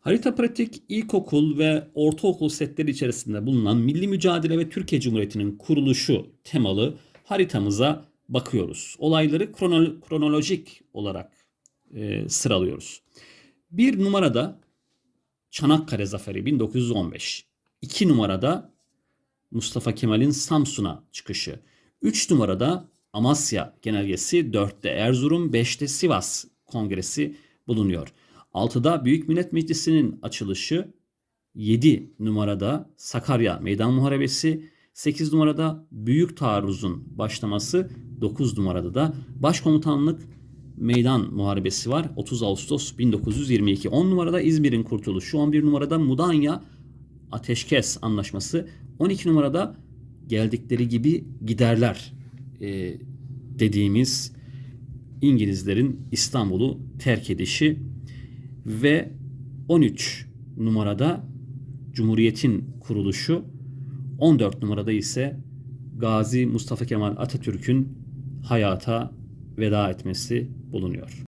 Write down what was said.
Harita pratik ilkokul ve ortaokul setleri içerisinde bulunan Milli Mücadele ve Türkiye Cumhuriyeti'nin kuruluşu temalı haritamıza bakıyoruz. Olayları krono- kronolojik olarak e, sıralıyoruz. Bir numarada Çanakkale Zaferi 1915. İki numarada Mustafa Kemal'in Samsun'a çıkışı. 3 numarada Amasya Genelgesi, 4'te Erzurum, 5'te Sivas Kongresi bulunuyor. 6'da Büyük Millet Meclisi'nin açılışı, 7 numarada Sakarya Meydan Muharebesi, 8 numarada Büyük Taarruz'un başlaması, 9 numarada da Başkomutanlık Meydan Muharebesi var. 30 Ağustos 1922. 10 numarada İzmir'in kurtuluşu, 11 numarada Mudanya Ateşkes Anlaşması, 12 numarada geldikleri gibi giderler e, dediğimiz İngilizlerin İstanbul'u terk edişi ve 13 numarada Cumhuriyet'in kuruluşu, 14 numarada ise Gazi Mustafa Kemal Atatürk'ün hayata veda etmesi bulunuyor.